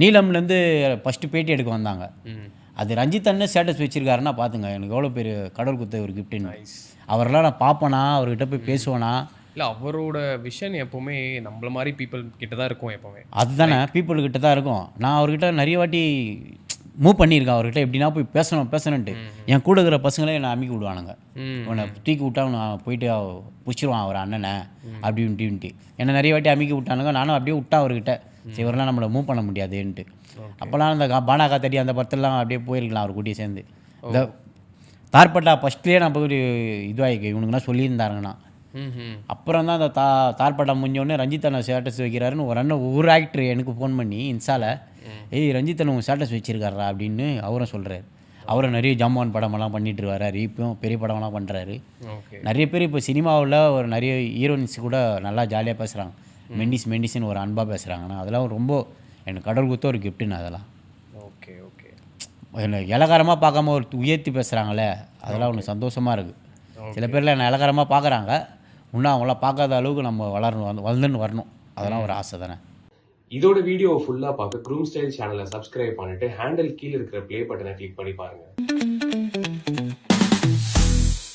நீலம்லேருந்து first பேட்டி எடுக்க வந்தாங்க. அது ரஞ்சித் அண்ணன் ஸ்டேட்டஸ் வச்சிருக்காருன்னா பார்த்துங்க எனக்கு எவ்வளோ பெரிய கடவுள் குத்த ஒரு கிஃப்ட்டுன்னு அவரெல்லாம் நான் பார்ப்பேனா அவர்கிட்ட போய் பேசுவேனா? இல்லை அவரோட விஷன் எப்போவுமே நம்மள மாதிரி பீப்புள் கிட்ட தான் இருக்கும் எப்போவுமே. அதுதானே people கிட்ட தான் இருக்கும். நான் அவர்கிட்ட நிறைய வாட்டி மூவ் பண்ணியிருக்கேன் அவர்கிட்ட எப்படின்னா போய் பேசணும் பேசணுன்ட்டு என் கூட இருக்கிற பசங்களே என்னை அமுக்கி விடுவானுங்க. உன்னை தூக்கி விட்டா நான் போயிட்டு பிடிச்சிருவான் அவர் அண்ணனை. அப்படி இப்படின்ட்டு. என்னை நிறைய வாட்டி அமுக்கி விட்டானுங்க. நானும் அப்படியே விட்டேன் அவர்கிட்ட. இவரெல்லாம் நம்மளை மூவ் பண்ண முடியாதுன்ட்டு. அப்போல்லாம் அந்த பானாக்கா தடி அந்த படத்துலலாம் அப்படியே போயிருக்கலாம் அவர் கூட்டியே சேர்ந்து. இந்த தார்பட்டா ஃபஸ்ட்லேயே நான் போய் இதுவாகி இவனுக்குன்னா சொல்லியிருந்தாருங்கண்ணா. அப்புறம் தான் அந்த தா தார்பட்டா முடிஞ்சோடனே ரஞ்சித் அண்ணன் ஸ்டேட்டஸ் வைக்கிறாருன்னு ஒரு அண்ணன் ஒரு ஆக்டர் எனக்கு ஃபோன் பண்ணி இன்ஸ்டால ஏய் ரஞ்சித் அண்ணன் உன் ஸ்டேட்டஸ் வச்சிருக்காரா அப்படின்னு அவரும் சொல்கிறாரு அவரும் நிறைய ஜாமான் படமெல்லாம் பண்ணிட்டு வராரு இப்பயும் பெரிய படமெல்லாம் பண்ணுறாரு நிறைய பேர் இப்போ சினிமாவில் ஒரு நிறைய ஹீரோயின்ஸ் கூட நல்லா ஜாலியாக பேசுகிறாங்க மெண்டிஸ் மெண்டிஸ்னு ஒரு அன்பாக பேசுகிறாங்கண்ணா அதெல்லாம் ரொம்ப எனக்கு கடவுள் கொடுத்த ஒரு கிஃப்ட்டுண்ணா அதெல்லாம். Okay okay. என்னை இலகாரமாக பார்க்காம ஒரு உயர்த்தி பேசுகிறாங்களே அதெல்லாம் ஒன்று சந்தோஷமாக இருக்குது சில பேர்லாம் என்னை இலகாரமாக பார்க்குறாங்க இன்னும் அவங்களாம் பார்க்காத அளவுக்கு நம்ம வளரணும் வந்து வளர்ந்துன்னு வரணும். அதெல்லாம் ஒரு ஆசை தானே. இதோட வீடியோ ஃபுல்லா பார்க்க க்ரூம் ஸ்டைல் சேனலை சப்ஸ்கிரைப் பண்ணிட்டு ஹேண்டில் கீழே இருக்கிற ப்ளே பட்டனை கிளிக் பண்ணி பாருங்க.